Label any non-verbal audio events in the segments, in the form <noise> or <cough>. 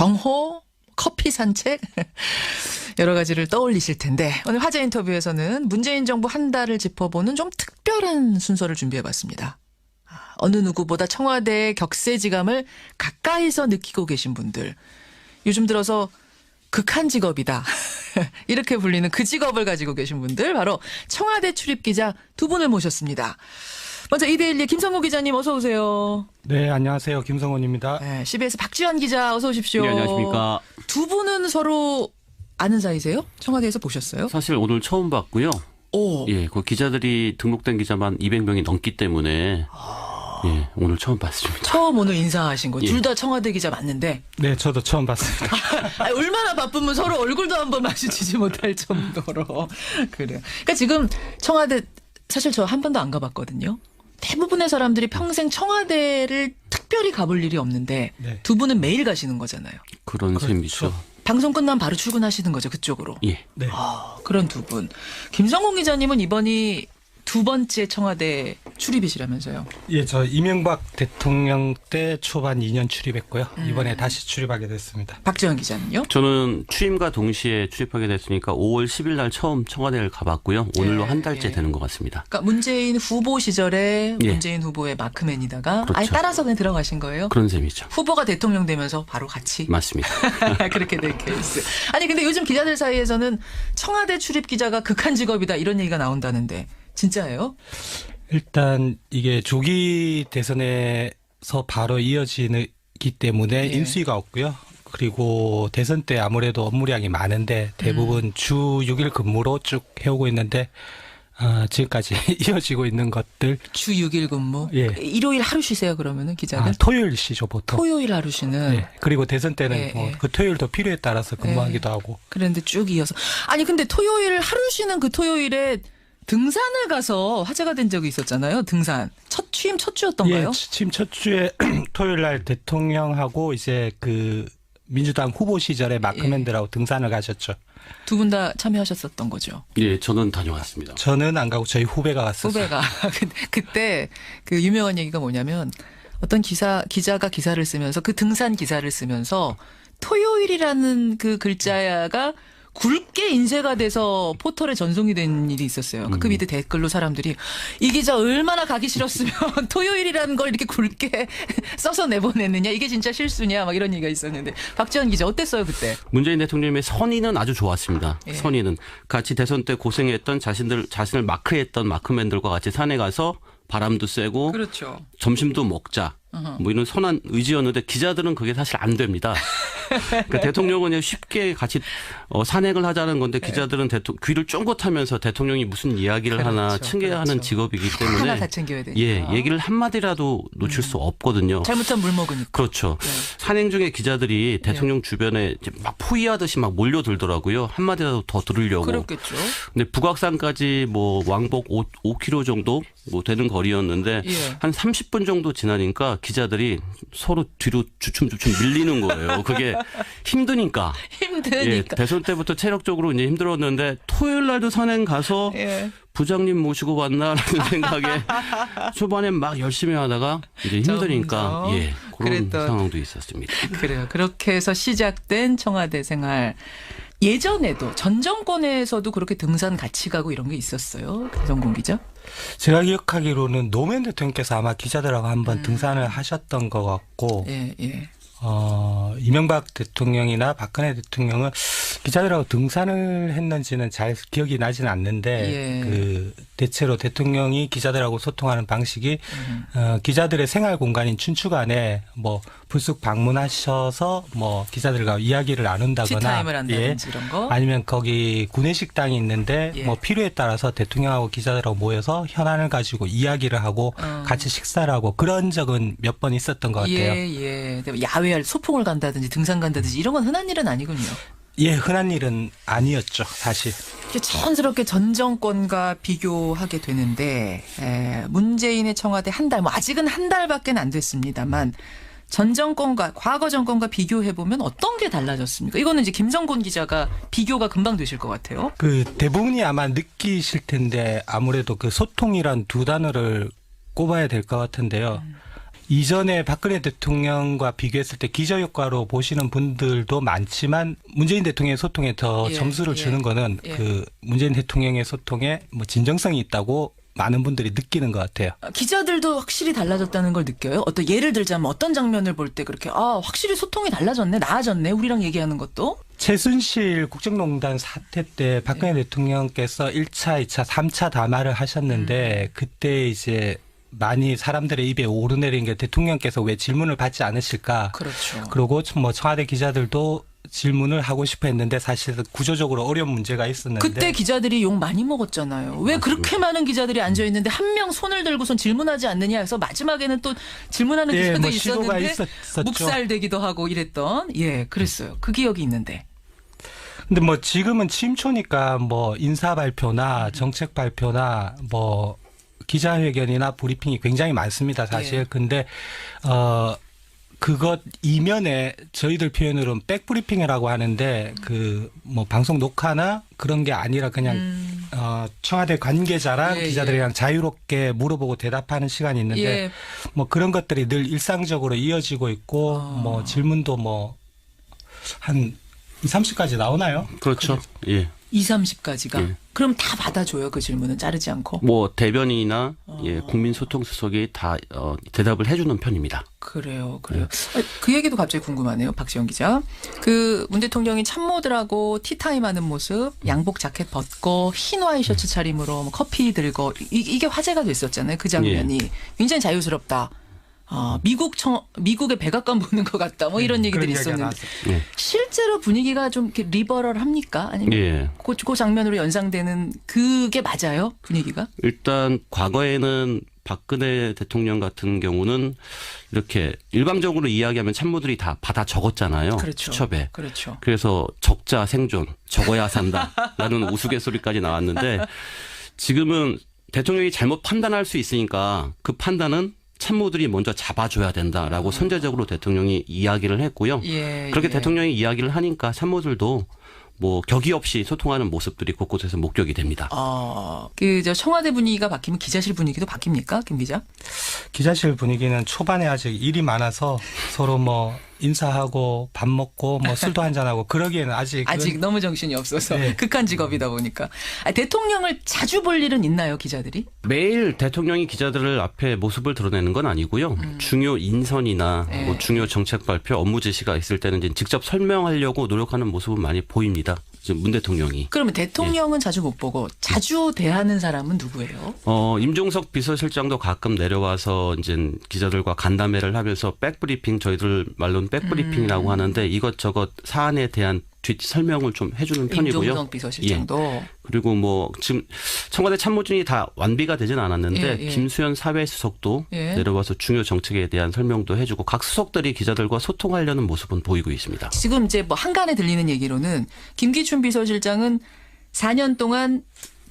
경호, 커피 산책 <laughs> 여러 가지를 떠올리실 텐데 오늘 화제 인터뷰에서는 문재인 정부 한 달을 짚어보는 좀 특별한 순서를 준비해봤습니다. 아, 어느 누구보다 청와대의 격세지감을 가까이서 느끼고 계신 분들 요즘 들어서 극한 직업이다. <laughs> 이렇게 불리는 그 직업을 가지고 계신 분들 바로 청와대 출입 기자 두 분을 모셨습니다. 먼저 이데일리 김성호 기자님 어서 오세요. 네, 안녕하세요. 김성원입니다. 네, CBS 박지원 기자 어서 오십시오. 네, 안녕하십니까. 두 분은 서로 아는 사이세요? 청와대에서 보셨어요? 사실 오늘 처음 봤고요. 오. 예, 그 기자들이 등록된 기자만 200명이 넘기 때문에 예, 오늘 처음 봤습니다. 처음 오늘 인사하신 거. 예. 둘다 청와대 기자 맞는데 네, 저도 처음 봤습니다. <laughs> 아니, 얼마나 바쁘면 서로 얼굴도 한번 마주치지 못할 정도로 <laughs> 그래요. 그러니까 지금 청와대 사실 저 한 번도 안 가봤거든요. 대부분의 사람들이 평생 청와대를 특별히 가볼 일이 없는데 네. 두 분은 매일 가시는 거잖아요. 그런 그렇죠. 셈이죠. 방송 끝나면 바로 출근하시는 거죠 그쪽으로. 예. 네. 아, 그런 두 분. 김성공 기자님은 이번이 두 번째 청와대 출입이시라면서요. 예, 저 이명박 대통령 때 초반 2년 출입했고요. 음. 이번에 다시 출입하게 됐습니다. 박지원 기자는요? 저는 취임과 동시에 출입하게 됐으니까 5월 10일 날 처음 청와대를 가봤고요. 오늘로 예, 한 달째 예. 되는 것 같습니다. 그러니까 문재인 후보 시절에 예. 문재인 후보의 마크맨이다가 그렇죠. 아예 따라서 그냥 들어가신 거예요? 그런 셈이죠. 후보가 대통령 되면서 바로 같이 맞습니다. <laughs> 그렇게 될 케이스. 아니 근데 요즘 기자들 사이에서는 청와대 출입 기자가 극한 직업이다 이런 얘기가 나온다는데 진짜예요? 일단 이게 조기 대선에서 바로 이어지기 때문에 예. 인수위가 없고요. 그리고 대선 때 아무래도 업무량이 많은데 대부분 음. 주 6일 근무로 쭉 해오고 있는데 아, 지금까지 <laughs> 이어지고 있는 것들 주 6일 근무. 예. 일요일 하루 쉬세요 그러면은 기자는? 아, 토요일 시죠 보통. 토요일 하루 쉬는. 네. 그리고 대선 때는 예, 뭐 예. 그 토요일도 필요에 따라서 근무하기도 하고. 그런데 쭉 이어서 아니 근데 토요일 하루 쉬는 그 토요일에 등산을 가서 화제가 된 적이 있었잖아요. 등산 첫 취임 첫 주였던가요? 예, 취임 첫 주에 <clears throat> 토요일 날 대통령하고 이제 그 민주당 후보 시절에 마크맨들하고 예. 등산을 가셨죠. 두 분 다 참여하셨었던 거죠. 예, 저는 다녀왔습니다. 저는 안 가고 저희 후배가 갔었어요. 후배가 근데 <laughs> 그때 그 유명한 얘기가 뭐냐면 어떤 기사 기자가 기사를 쓰면서 그 등산 기사를 쓰면서 토요일이라는 그 글자가 굵게 인쇄가 돼서 포털에 전송이 된 일이 있었어요. 그 밑에 댓글로 사람들이 이 기자 얼마나 가기 싫었으면 <laughs> 토요일이라는 걸 이렇게 굵게 <laughs> 써서 내보냈느냐 이게 진짜 실수냐 막 이런 얘기가 있었는데 박지원 기자 어땠어요 그때? 문재인 대통령의 선의는 아주 좋았습니다. 예. 선의는 같이 대선 때 고생했던 자신들 자신을 마크했던 마크맨들과 같이 산에 가서 바람도 쐬고 그렇죠. 점심도 먹자. 뭐 이런 선한 의지였는데 기자들은 그게 사실 안 됩니다. <laughs> 그러니까 대통령은 쉽게 같이 어, 산행을 하자는 건데 기자들은 대통 귀를 쫑긋하면서 대통령이 무슨 이야기를 하나 그렇죠, 층계하는 그렇죠. 직업이기 하나 다 때문에 챙겨야 되니까. 예 얘기를 한 마디라도 놓칠 수 없거든요. 잘못하면 물 먹으니까. 그렇죠. 네. 산행 중에 기자들이 대통령 주변에 막 포위하듯이 막 몰려들더라고요. 한 마디라도 더 들으려고. 그렇겠죠. 근데 북악산까지 뭐 왕복 5, 5km 정도 뭐 되는 거리였는데 예. 한 30분 정도 지나니까 기자들이 서로 뒤로 주춤주춤 밀리는 거예요. 그게 힘드니까. 예, 힘드니까. 대선 때부터 체력적으로 이제 힘들었는데 토요일 날도 산행 가서 예. 부장님 모시고 왔나라는 <laughs> 생각에 초반에 막 열심히 하다가 이제 힘드니까 예 그런 그랬던- 상황도 있었습니다. 그래요. 그렇게 해서 시작된 청와대 생활. 예전에도 전 정권에서도 그렇게 등산 같이 가고 이런 게 있었어요. 김성공 기자. 제가 기억하기로는 노무현 대통령께서 아마 기자들하고 한번 음. 등산을 하셨던 것 같고 예, 예. 어, 이명박 대통령이나 박근혜 대통령은 기자들하고 등산을 했는지는 잘 기억이 나지는 않는데 예. 그 대체로 대통령이 기자들하고 소통하는 방식이 음. 어, 기자들의 생활 공간인 춘추관에 뭐 불쑥 방문하셔서 뭐 기자들과 이야기를 나눈다거나 티타임을 한다든지 이런 거. 아니면 거기 구내식당이 있는데 예. 뭐 필요에 따라서 대통령하고 기자들하고 모여서 현안을 가지고 이야기를 하고 어. 같이 식사를 하고 그런 적은 몇 번 있었던 것 같아요. 예, 예. 근데 야외 소풍을 간다든지 등산 간다든지 이런 건 흔한 일은 아니군요. 예, 흔한 일은 아니었죠, 사실. 이게 자연스럽게 전 정권과 비교하게 되는데 에, 문재인의 청와대 한 달, 뭐 아직은 한 달밖에 안 됐습니다만 전 정권과 과거 정권과 비교해 보면 어떤 게 달라졌습니까? 이거는 이제 김성곤 기자가 비교가 금방 되실 것 같아요. 그 대부분이 아마 느끼실 텐데 아무래도 그 소통이란 두 단어를 꼽아야 될 것 같은데요. 이전에 박근혜 대통령과 비교했을 때 기저효과로 보시는 분들도 많지만 문재인 대통령의 소통에 더 예, 점수를 예, 주는 거는 예. 그 문재인 대통령의 소통에 뭐 진정성이 있다고 많은 분들이 느끼는 것 같아요. 아, 기자들도 확실히 달라졌다는 걸 느껴요. 어떤 예를 들자면 어떤 장면을 볼 때 그렇게 아 확실히 소통이 달라졌네, 나아졌네, 우리랑 얘기하는 것도. 최순실 국정농단 사태 때 박근혜 네. 대통령께서 1차, 2차, 3차 담화를 하셨는데 음. 그때 이제 많이 사람들의 입에 오르내린 게 대통령께서 왜 질문을 받지 않으실까? 그렇죠. 그리고 뭐 청와대 기자들도 질문을 하고 싶어 했는데 사실 구조적으로 어려운 문제가 있었는데 그때 기자들이 욕 많이 먹었잖아요. 왜 그렇게 많은 기자들이 앉아 있는데 한 명 손을 들고선 질문하지 않느냐 해서 마지막에는 또 질문하는 예, 기자도 뭐 시도가 있었는데 있었었죠. 묵살되기도 하고 이랬던 예, 그랬어요. 그 기억이 있는데. 근데 뭐 지금은 침초니까 뭐 인사 발표나 정책 발표나 뭐 기자회견이나 브리핑이 굉장히 많습니다, 사실. 예. 근데 어 그것 이면에 저희들 표현으로는 백브리핑이라고 하는데 그 뭐 방송 녹화나 그런 게 아니라 그냥 음, 어 청와대 관계자랑 예, 기자들이랑 자유롭게 물어보고 대답하는 시간이 있는데 예, 뭐 그런 것들이 늘 일상적으로 이어지고 있고 어. 뭐 질문도 뭐 한 2, 30까지 나오나요? 그렇죠. 예. 2, 30까지가. 예. 그럼 다 받아줘요, 그 질문은 자르지 않고. 뭐 대변인이나 어. 예, 국민소통수석이 다 어, 대답을 해주는 편입니다. 그래요, 그래요. 아, 그 얘기도 갑자기 궁금하네요, 박지영 기자. 그 문 대통령이 참모들하고 티타임 하는 모습, 양복 자켓 벗고 흰 와이셔츠 차림으로 뭐 커피 들고 이, 이게 화제가 됐었잖아요, 그 장면이. 굉장히 자유스럽다. 아, 미국 청, 미국의 백악관 보는 것 같다. 뭐 이런 얘기들이 그런 이야기가 있었는데. 예. 실제로 분위기가 좀 이렇게 리버럴합니까? 아니면 예. 그, 그 장면으로 연상되는 그게 맞아요? 분위기가? 일단 과거에는 박근혜 대통령 같은 경우는 이렇게 일방적으로 이야기하면 참모들이 다 받아 적었잖아요. 그렇죠. 수첩에. 그렇죠. 그래서 적자 생존, 적어야 산다라는 <laughs> 우스갯소리까지 나왔는데 지금은 대통령이 잘못 판단할 수 있으니까 그 판단은 참모들이 먼저 잡아줘야 된다라고 선제적으로 대통령이 이야기를 했고요. 예. 그렇게 예. 대통령이 이야기를 하니까 참모들도 뭐 격의 없이 소통하는 모습들이 곳곳에서 목격이 됩니다. 어, 그, 저, 청와대 분위기가 바뀌면 기자실 분위기도 바뀝니까? 김 기자? 기자실 분위기는 초반에 아직 일이 많아서 서로 뭐 인사하고 밥 먹고 뭐 술도 한잔 하고 그러기에는 아직 아직 너무 정신이 없어서. 네. 극한 직업이다 보니까. 아, 대통령을 자주 볼 일은 있나요, 기자들이? 매일 대통령이 기자들을 앞에 모습을 드러내는 건 아니고요. 중요 인선이나 네. 뭐 중요 정책 발표, 업무 지시가 있을 때는 직접 설명하려고 노력하는 모습은 많이 보입니다. 지금 문 대통령이. 그러면 대통령은 자주 못 보고 자주 대하는 사람은 누구예요? 어, 임종석 비서실장도 가끔 내려와서 이제 기자들과 간담회를 하면서 백브리핑 저희들 말로는 백브리핑이라고 음. 하는데 이것저것 사안에 대한 뒷 설명을 좀 해주는 편이고요. 임종석 비서실장도. 그리고 뭐 지금 청와대 참모진이 다 완비가 되진 않았는데 예, 예. 김수현 사회수석도 예. 내려와서 중요 정책에 대한 설명도 해주고 각 수석들이 기자들과 소통하려는 모습은 보이고 있습니다. 지금 이제 뭐 한간에 들리는 얘기로는 김기춘 비서실장은 4년 동안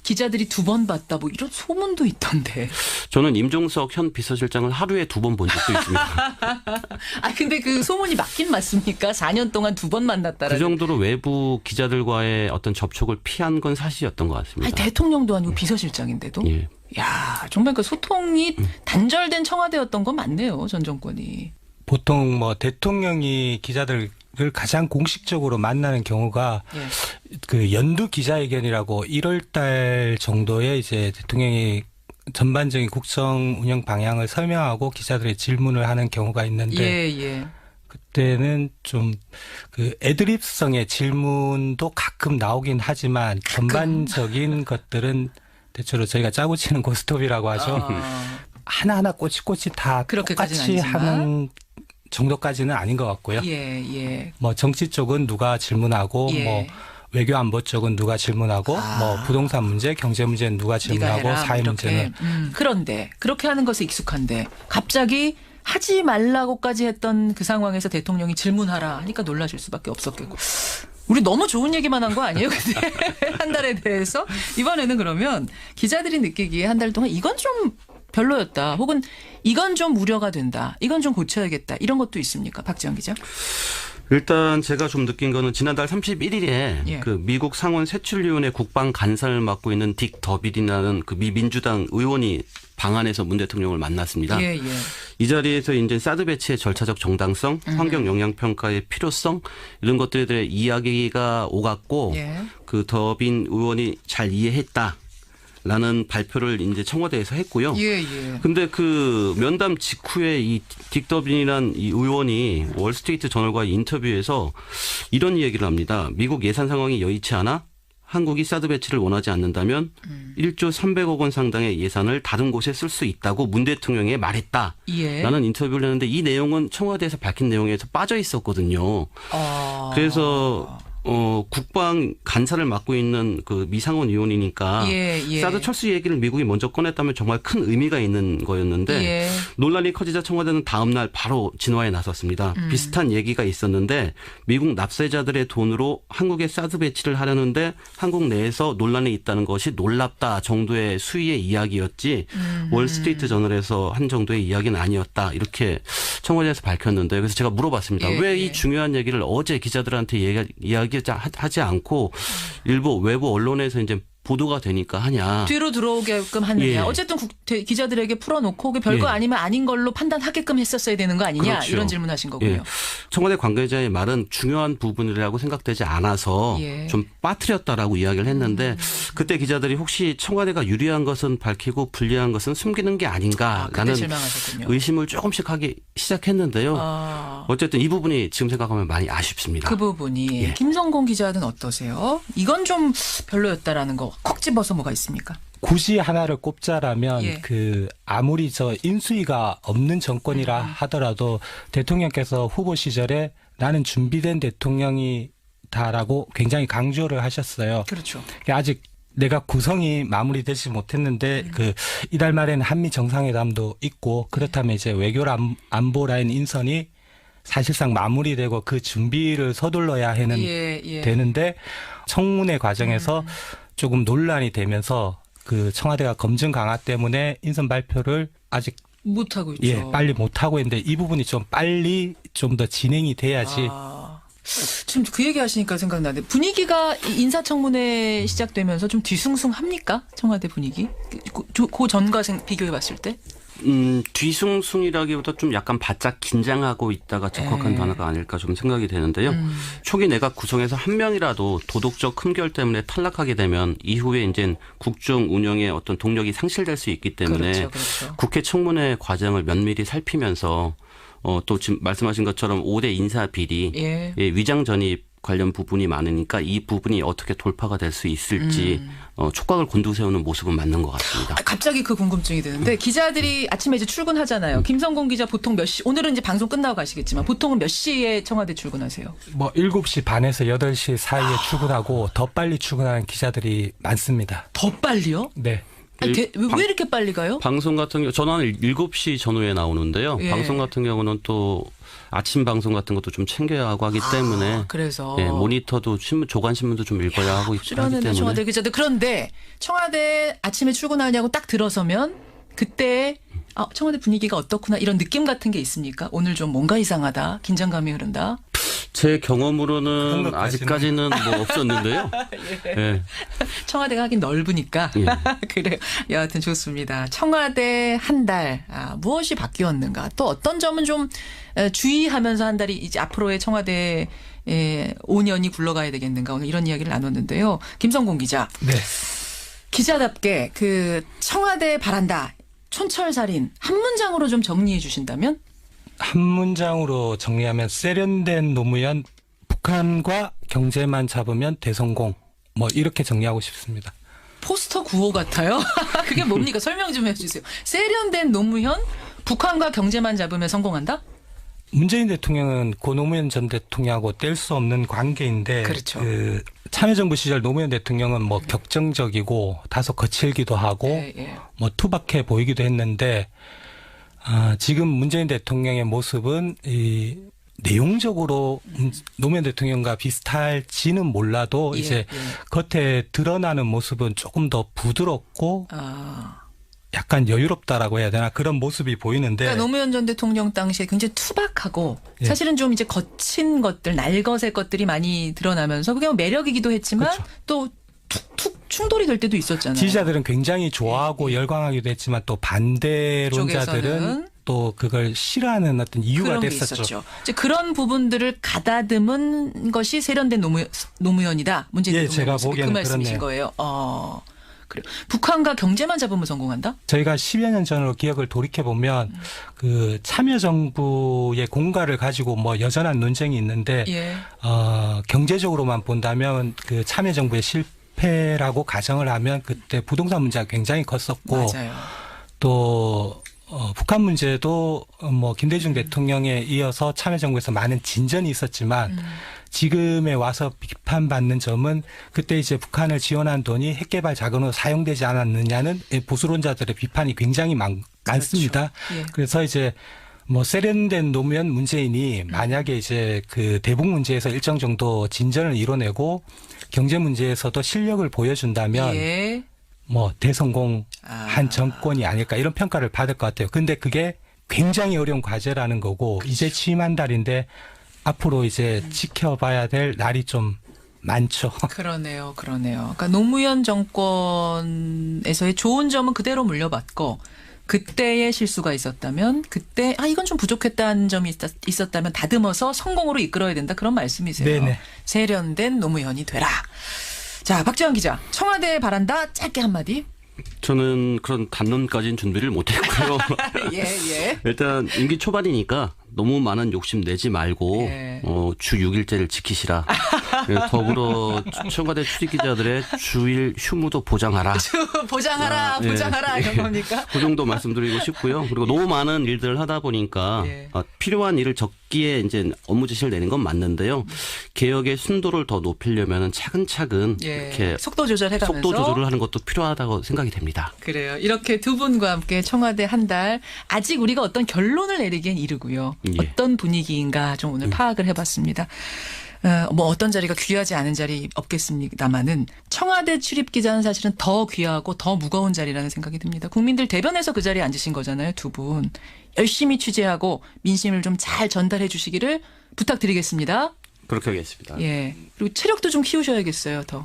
기자들이 두 번 봤다 뭐 이런 소문도 있던데. 저는 임종석 현 비서실장을 하루에 두 번 본 적도 있습니다. <laughs> 아 근데 그 소문이 맞긴 맞습니까? 4년 동안 두 번 만났다라는. 그 정도로 외부 기자들과의 어떤 접촉을 피한 건 사실이었던 것 아니 같습니다. 대통령도 아니고 비서실장인데도. 예. 야 정말 그 소통이 단절된 청와대였던 건 맞네요 전 정권이. 보통 뭐 대통령이 기자들 을 가장 공식적으로 만나는 경우가 예. 그 연두 기자회견이라고 1월 달 정도에 이제 대통령이 전반적인 국정 운영 방향을 설명하고 기자들의 질문을 하는 경우가 있는데 예 예. 그때는 좀 그 애드립성의 질문도 가끔 나오긴 하지만 전반적인 <laughs> 것들은 대체로 저희가 짜고 치는 고스톱이라고 하죠. 아, 하나하나 꼬치꼬치 다 똑같이. 하는 정도까지는 아닌 것 같고요. 예 예. 뭐 정치 쪽은 누가 질문하고 예. 뭐 외교 안보 쪽은 누가 질문하고 아. 뭐 부동산 문제, 경제 문제는 누가 질문하고 해라, 사회 뭐 이렇게. 문제는 음, 그런데 그렇게 하는 것에 익숙한데 갑자기 하지 말라고까지 했던 그 상황에서 대통령이 질문하라 하니까 놀라실 수밖에 없었겠고. 우리 너무 좋은 얘기만 한 거 아니에요? 근데 <laughs> 한 달에 대해서 이번에는 그러면 기자들이 느끼기에 한 달 동안 이건 좀 별로였다. 혹은 이건 좀 우려가 된다. 이건 좀 고쳐야겠다. 이런 것도 있습니까? 박지영 기자. 일단 제가 좀 느낀 거는 지난달 31일에 예. 그 미국 상원 세출위원회 국방 간사를 맡고 있는 딕 더빌이라는 그 미 민주당 의원이 방한에서 문 대통령을 만났습니다. 예, 예. 이 자리에서 이제 사드 배치의 절차적 정당성, 환경 영향 평가의 필요성 이런 것들에 대해 이야기가 오갔고 예. 그 더빈 의원이 잘 이해했다 라는 발표를 이제 청와대에서 했고요. 예, 예. 근데 그 면담 직후에 이 딕더빈이란 이 의원이 월스트리트 저널과 인터뷰에서 이런 얘기를 합니다. 미국 예산 상황이 여의치 않아 한국이 사드 배치를 원하지 않는다면 음. 1조 300억 원 상당의 예산을 다른 곳에 쓸 수 있다고 문 대통령에 말했다. 예. 라는 인터뷰를 했는데 이 내용은 청와대에서 밝힌 내용에서 빠져 있었거든요. 아. 그래서 어 국방 간사를 맡고 있는 그 미상원 의원이니까 예, 예. 사드 철수 얘기를 미국이 먼저 꺼냈다면 정말 큰 의미가 있는 거였는데 예. 논란이 커지자 청와대는 다음 날 바로 진화에 나섰습니다. 음. 비슷한 얘기가 있었는데 미국 납세자들의 돈으로 한국에 사드 배치를 하려는데 한국 내에서 논란이 있다는 것이 놀랍다 정도의 수위의 이야기였지 음. 월스트리트 저널에서 한 정도의 이야기는 아니었다 이렇게 청와대에서 밝혔는데 그래서 제가 물어봤습니다. 예, 왜 예. 이 중요한 얘기를 어제 기자들한테 얘기, 이야기하지 않고 일부 외부 언론에서 이제 보도가 되니까 하냐. 뒤로 들어오게끔 하느냐. 예. 어쨌든 국, 대- 기자들에게 풀어놓고 그 별거 예. 아니면 아닌 걸로 판단하게끔 했었어야 되는 거 아니냐. 그렇죠. 이런 질문하신 거고요. 예. 청와대 관계자의 말은 중요한 부분이라고 생각되지 않아서 예. 음. 좀 빠뜨렸다라고 이야기를 했는데 그때 기자들이 혹시 청와대가 유리한 것은 밝히고 불리한 것은 숨기는 게 아, 아닌가라는 실망하셨군요. 의심을 조금씩 하기 시작했는데요. 아, 어쨌든 이 부분이 지금 생각하면 많이 아쉽습니다. 그 부분이 예. 김성공 기자는 어떠세요? 이건 좀 별로였다라는 거콕 집어서 뭐가 있습니까? 굳이 하나를 꼽자라면 예. 그 아무리 저 인수위가 없는 정권이라 음. 하더라도 대통령께서 후보 시절에 나는 준비된 대통령이 다라고 굉장히 강조를 하셨어요. 그렇죠. 아직 내가 구성이 마무리되지 못했는데 음. 그 이달 말에는 한미 정상회담도 있고 그렇다면 이제 외교 안- 안보 라인 인선이 사실상 마무리되고 그 준비를 서둘러야 하는 예, 예. 되는데 청문회 과정에서 조금 논란이 되면서 그 청와대가 검증 강화 때문에 인선 발표를 아직 못 하고 있죠. 예 빨리 못 하고 있는데 이 부분이 좀 빨리 좀 더 진행이 돼야지 아, 지금 그 얘기 하시니까 생각나는데 분위기가 이 인사청문회 시작되면서 좀 뒤숭숭합니까? 청와대 분위기? 그, 그 전과 생- 비교해 봤을 때? 음, 뒤숭숭이라기보다 좀 약간 바짝 긴장하고 있다가 적합한 예. 단어가 아닐까 좀 생각이 되는데요. 음. 초기 내각 구성에서 한 명이라도 도덕적 흠결 때문에 탈락하게 되면 이후에 이제 국정 운영의 어떤 동력이 상실될 수 있기 때문에 그렇죠, 그렇죠. 국회 청문회 과정을 면밀히 살피면서 어, 또 지금 말씀하신 것처럼 5대 인사 비리 예. 예, 위장 전입 관련 부분이 많으니까 이 부분이 어떻게 돌파가 될 수 있을지 음. 어, 촉각을 곤두세우는 모습은 맞는 것 같습니다. 아, 갑자기 그 궁금증이 드는데 기자들이 아침에 이제 출근하잖아요. 김성공 기자 보통 몇 시? 오늘은 이제 방송 끝나고 가시겠지만 보통은 몇 시에 청와대 출근하세요? 뭐 7시 반에서 8시 사이에 출근하고 더 빨리 출근하는 기자들이 많습니다. 더 빨리요? 네. 아니, 일- 게- 왜, 방- 왜 이렇게 빨리 가요? 방송 같은 경우 전화는 7시 전후에 나오는데요. 예. 방송 같은 경우는 또 아침 방송 같은 것도 좀 챙겨야 하고 하기 때문에 아, 그래서 예, 모니터도 신문 조간 신문도 좀 읽어야 하고 있- 하기 출연하는 때문에 청와대 기자들 그런데 청와대 아침에 출근하냐고 딱 들어서면 그때 아, 청와대 분위기가 어떻구나 이런 느낌 같은 게 있습니까? 오늘 좀 뭔가 이상하다, 긴장감이 흐른다. 제 경험으로는. 아직까지는 뭐 없었는데요. <laughs> 예. 청와대가 하긴 넓으니까 예. <laughs> 그래요. 여하튼 좋습니다. 청와대 한달 아, 무엇이 바뀌었는가? 또 어떤 점은 좀 에, 주의하면서 한 달이 이제 앞으로의 청와대 에, 5년이 굴러가야 되겠는가? 오늘 이런 이야기를 나눴는데요. 김성공 기자. 네. 기자답게 그 청와대 바란다. 촌철살인 한 문장으로 좀 정리해 주신다면 한 문장으로 정리하면 세련된 노무현 북한과 경제만 잡으면 대성공 뭐 이렇게 정리하고 싶습니다. 포스터 구호 같아요. <laughs> 그게 뭡니까? 설명 좀 해주세요. 세련된 노무현 북한과 경제만 잡으면 성공한다? 문재인 대통령은 고 노무현 전 대통령하고 뗄 수 없는 관계인데 그렇죠. 그 참여정부 시절 노무현 대통령은 뭐 격정적이고 다소 거칠기도 하고 예, 예. 뭐 투박해 보이기도 했는데 아, 지금 문재인 대통령의 모습은 이 내용적으로 문- 노무현 대통령과 비슷할지는 몰라도 예, 이제 예. 겉에 드러나는 모습은 조금 더 부드럽고 아, 약간 여유롭다라고 해야 되나 그런 모습이 보이는데 그러니까 노무현 전 대통령 당시에 굉장히 투박하고 예. 사실은 좀 이제 거친 것들, 날것의 것들이 많이 드러나면서 그게 뭐 매력이기도 했지만 그렇죠. 또 툭툭 충돌이 될 때도 있었잖아요. 지지자들은 굉장히 좋아하고 열광하기도 했지만 또 반대론자들은 또 그걸 싫어하는 어떤 이유가 됐었죠. 이제 그런 부분들을 가다듬은 것이 세련된 노무, 노무현이다. 문재인 예, 제가 모습이 그 보기에는 말씀이신 그렇네요. 거예요. 어. 그래요. 북한과 경제만 잡으면 성공한다? 저희가 10여 년 전으로 기억을 돌이켜 보면 그 참여 정부의 공가를 가지고 뭐 여전한 논쟁이 있는데 예. 어, 경제적으로만 본다면 그 참여 정부의 실패 라고 가정을 하면 그때 부동산 문제가 굉장히 컸었고 맞아요. 또 어, 북한 문제도 어, 뭐 김대중 대통령에 이어서 참여정부에서 많은 진전이 있었지만 음. 지금에 와서 비판받는 점은 그때 이제 북한을 지원한 돈이 핵개발 자금으로 사용되지 않았느냐는 보수론자들의 비판이 굉장히 많, 많습니다. 예. 그래서 이제 뭐 세련된 노무현 문재인이 만약에 이제 그 대북 문제에서 일정 정도 진전을 이뤄내고 경제 문제에서도 실력을 보여준다면 예. 뭐 대성공한 아. 정권이 아닐까 이런 평가를 받을 것 같아요. 근데 그게 굉장히 어려운 과제라는 거고 이제 취임 한 달인데 앞으로 이제 지켜봐야 될 날이 좀 많죠. <laughs> 그러네요, 그러네요. 그러니까 노무현 정권에서의 좋은 점은 그대로 물려받고 그때의 실수가 있었다면 그때 아 이건 좀 부족했다는 점이 있었, 있었 다면 다듬어서 성공으로 이끌어야 된다 그런 말씀이세요. 네네. 세련된 노무현이 되라. 자, 박지원 기자, 청와대에 바란다 짧게 한마디. 저는 그런 단론까지는 준비를 못했고요. <laughs> 예, 예. <laughs> 일단 임기 초반이니까 너무 많은 욕심 내지 말고 예. 어, 주 6일제를 지키시라. 예, 더불어 청와대 출입 기자들의 주일 휴무도 보장하라. 보장하라, 아, 예. 보장하라 이런 겁니까? <laughs> 그 정도 말씀드리고 싶고요. 그리고 너무 많은 일들을 하다 보니까 예. 어, 필요한 일을 적기에 이제 업무 지시를 내는 건 맞는데요. 개혁의 순도를 더 높이려면 차근차근 예. 이렇게 속도 조절해가면서 속도 조절을 하는 것도 필요하다고 생각이 됩니다. 그래요. 이렇게 두 분과 함께 청와대 한 달 아직 우리가 어떤 결론을 내리기엔 이르고요. 예. 어떤 분위기인가 좀 오늘 파악을 해봤습니다. 어, 뭐 어떤 자리가 귀하지 않은 자리 없겠습니다만은 청와대 출입 기자는 사실은 더 귀하고 더 무거운 자리라는 생각이 듭니다. 국민들 대변해서 그 자리에 앉으신 거잖아요, 두 분. 열심히 취재하고 민심을 좀 잘 전달해 주시기를 부탁드리겠습니다. 그렇게 하겠습니다. 예. 그리고 체력도 좀 키우셔야겠어요, 더.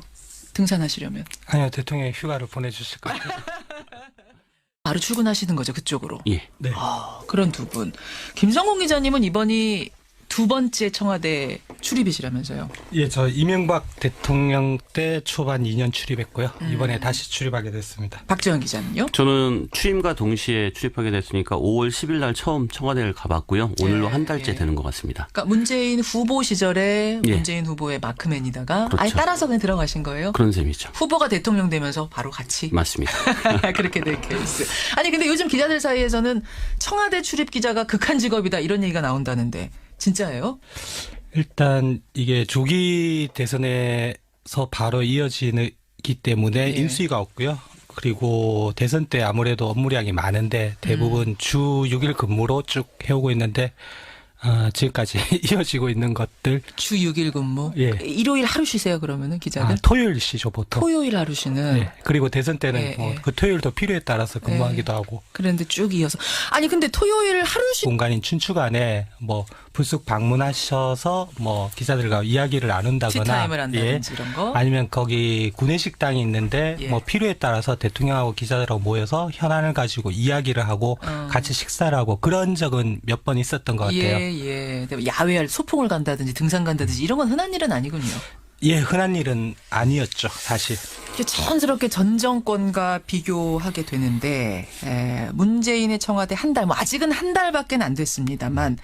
등산하시려면. 아니요, 대통령이 휴가를 보내주실 것 같아요. <laughs> 바로 출근하시는 거죠, 그쪽으로. 예. 네. 아, 그런 두 분. 김성공 기자님은 이번이 두 번째 청와대 출입이시라면서요. 예, 저 이명박 대통령 때 초반 2년 출입했고요. 음. 이번에 다시 출입하게 됐습니다. 박지원 기자는요? 저는 취임과 동시에 출입하게 됐으니까 5월 10일 날 처음 청와대를 가봤고요. 오늘로 예, 한 달째 예. 되는 것 같습니다. 그러니까 문재인 후보 시절에 예. 문재인 후보의 마크맨이다가 그렇죠. 아예 따라서 그냥 들어가신 거예요? 그런 셈이죠. 후보가 대통령 되면서 바로 같이 맞습니다. <laughs> 그렇게 된 케이스. 아니 근데 요즘 기자들 사이에서는 청와대 출입 기자가 극한 직업이다 이런 얘기가 나온다는데 진짜예요? 일단 이게 조기 대선에서 바로 이어지기 때문에 예. 인수위가 없고요. 그리고 대선 때 아무래도 업무량이 많은데 대부분 음. 주 6일 근무로 쭉 해오고 있는데 아, 지금까지 <laughs> 이어지고 있는 것들 주 6일 근무. 예. 일요일 하루 쉬세요 그러면은 기자들? 아, 토요일 시죠 보통. 토요일 하루 쉬는. 예. 그리고 대선 때는 예, 뭐 예. 그 토요일도 필요에 따라서 근무하기도 하고 그런데 쭉 이어서 아니 근데 토요일 하루 쉬 공간인 춘추관에 뭐 불쑥 방문하셔서 뭐 기자들과 이야기를 나눈다거나 티타임을 예. 한다든지 이런 거. 아니면 거기 구내식당이 있는데 예. 뭐 필요에 따라서 대통령하고 기자들하고 모여서 현안을 가지고 이야기를 하고 어. 같이 식사를 하고 그런 적은 몇 번 있었던 것 같아요. 예, 예. 근데 야외 소풍을 간다든지 등산 간다든지 이런 건 흔한 일은 아니군요. 예, 흔한 일은 아니었죠, 사실. 자연스럽게 전 정권과 비교하게 되는데 에, 문재인의 청와대 한 달, 뭐 아직은 한 달밖에 안 됐습니다만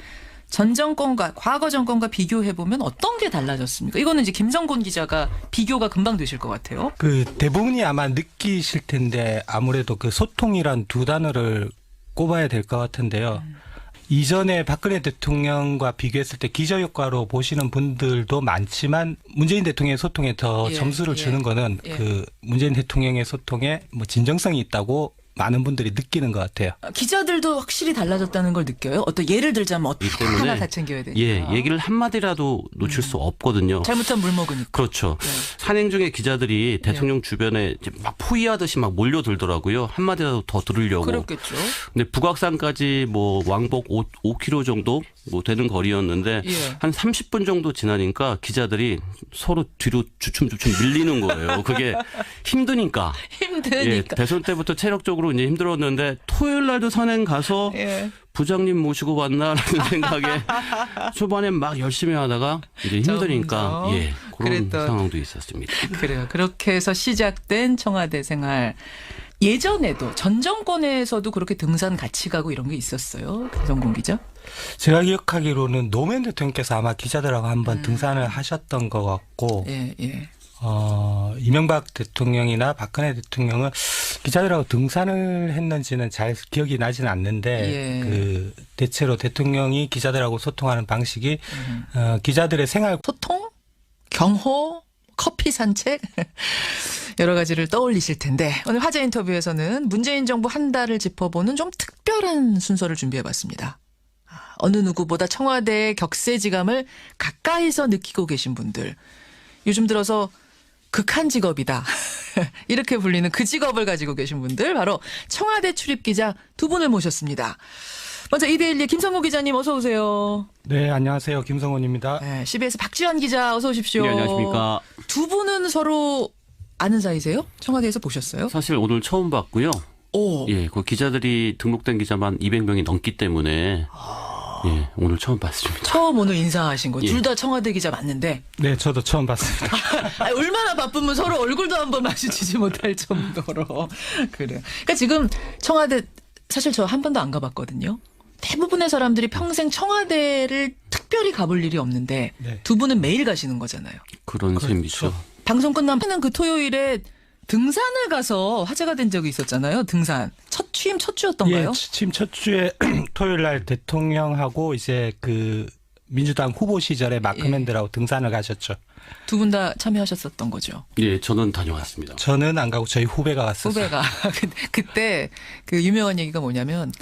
전 정권과 과거 정권과 비교해 보면 어떤 게 달라졌습니까? 이거는 이제 김성곤 기자가 비교가 금방 되실 것 같아요. 그 대부분이 아마 느끼실 텐데 아무래도 그 소통이란 두 단어를 꼽아야 될 것 같은데요. 음. 이전에 박근혜 대통령과 비교했을 때 기저효과로 보시는 분들도 많지만 문재인 대통령의 소통에 더 예, 점수를 예, 주는 거는 예. 그 문재인 대통령의 소통에 뭐 진정성이 있다고 많은 분들이 느끼는 것 같아요. 기자들도 확실히 달라졌다는 걸 느껴요. 어떤 예를 들자면 어떻게 이 때문에 하나 다 챙겨야 되니까. 예, 얘기를 한 마디라도 놓칠 수 없거든요. 잘못하면 물 먹으니까. 그렇죠. 네. 산행 중에 기자들이 대통령 주변에 이제 막 포위하듯이 막 몰려들더라고요. 한 마디라도 더 들으려고. 그렇겠죠. 근데 북악산까지 뭐 왕복 5, 5km 정도 뭐 되는 거리였는데 예. 한 30분 정도 지나니까 기자들이 서로 뒤로 주춤주춤 밀리는 거예요. 그게 <laughs> 힘드니까. 예, 힘드니까. 대선 때부터 체력적으로 이제 힘들었는데 토요일 날도 산행 가서 예. 부장님 모시고 왔나라는 <laughs> 생각에 초반에 막 열심히 하다가 이제 힘드니까 점점 예 그런 그랬던- 상황도 있었습니다. 그래요. 그렇게 해서 시작된 청와대 생활. 예전에도 전 정권에서도 그렇게 등산 같이 가고 이런 게 있었어요. 김성공 기자. 제가 기억하기로는 노무현 대통령께서 아마 기자들하고 한번 등산을 하셨던 것 같고, 예, 예. 어, 이명박 대통령이나 박근혜 대통령은 기자들하고 등산을 했는지는 잘 기억이 나진 않는데, 예. 그, 대체로 대통령이 기자들하고 소통하는 방식이, 어, 기자들의 생활 소통, 경호, 커피 산책? <laughs> 여러 가지를 떠올리실 텐데. 오늘 화제 인터뷰에서는 문재인 정부 한 달을 짚어보는 좀 특별한 순서를 준비해봤습니다. 아, 어느 누구보다 청와대의 격세지감을 가까이서 느끼고 계신 분들. 요즘 들어서 극한 직업이다 <laughs> 이렇게 불리는 그 직업을 가지고 계신 분들 바로 청와대 출입 기자 두 분을 모셨습니다. 먼저 이데일리 김성호 기자님 어서 오세요. 네, 안녕하세요. 김성원입니다. 네, CBS 박지원 기자 어서 오십시오. 예, 안녕하십니까. 두 분은 서로 아는 사이세요? 청와대에서 보셨어요? 사실 오늘 처음 봤고요. 오. 예, 그 기자들이 등록된 기자만 200명이 넘기 때문에 예, 오늘 처음 봤습니다. 처음 오늘 인사하신 거. 예. 둘 다 청와대 기자 맞는데 네, 저도 처음 봤습니다. <laughs> 아, 얼마나 바쁘면 서로 얼굴도 한번 마주치지 <laughs> 못할 정도로 그래. 그러니까 지금 청와대 사실 저 한 번도 안 가봤거든요. 대부분의 사람들이 평생 청와대를 특별히 가볼 일이 없는데 네. 두 분은 매일 가시는 거잖아요. 그런 그렇죠. 셈이죠. 방송 끝나면 그 토요일에 등산을 가서 화제가 된 적이 있었잖아요. 등산 첫 취임 첫 주였던가요? 예, 취임 첫 주에 <clears throat> 토요일 날 대통령하고 이제 그 민주당 후보 시절에 마크맨들하고 등산을 가셨죠. 두 분 다 참여하셨었던 거죠. 예, 저는 다녀왔습니다. 저는 안 가고 저희 후배가 갔었어요. 후배가 <laughs> 그- 그때 그 유명한 얘기가 뭐냐면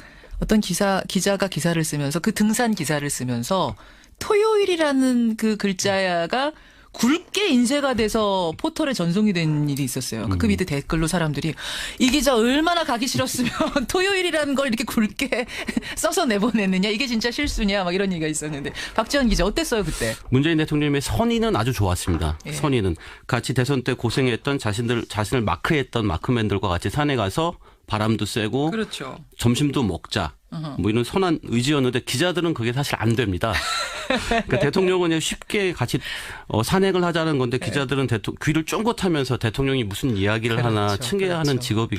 어떤 기사 기자가 기사를 쓰면서 그 등산 기사를 쓰면서 토요일이라는 그 글자가 굵게 인쇄가 돼서 포털에 전송이 된 일이 있었어요. 그 밑에 댓글로 사람들이 이 기자 얼마나 가기 싫었으면 <laughs> 토요일이라는 걸 이렇게 굵게 <laughs> 써서 내보냈느냐 이게 진짜 실수냐 막 이런 얘기가 있었는데 박지원 기자 어땠어요 그때? 문재인 대통령의 선의는 아주 좋았습니다. 예. 선의는 같이 대선 때 고생했던 자신들 자신을 마크했던 마크맨들과 같이 산에 가서 바람도 쐬고 그렇죠. 점심도 먹자. 뭐 이런 선한 의지였는데 기자들은 그게 사실 안 됩니다. 그러니까 <laughs> 대통령은 그냥 쉽게 같이 어, 산행을 하자는 건데 기자들은 대통 귀를 쫑긋하면서 대통령이 무슨 이야기를 하나 그렇죠, 층계하는 그렇죠. 직업이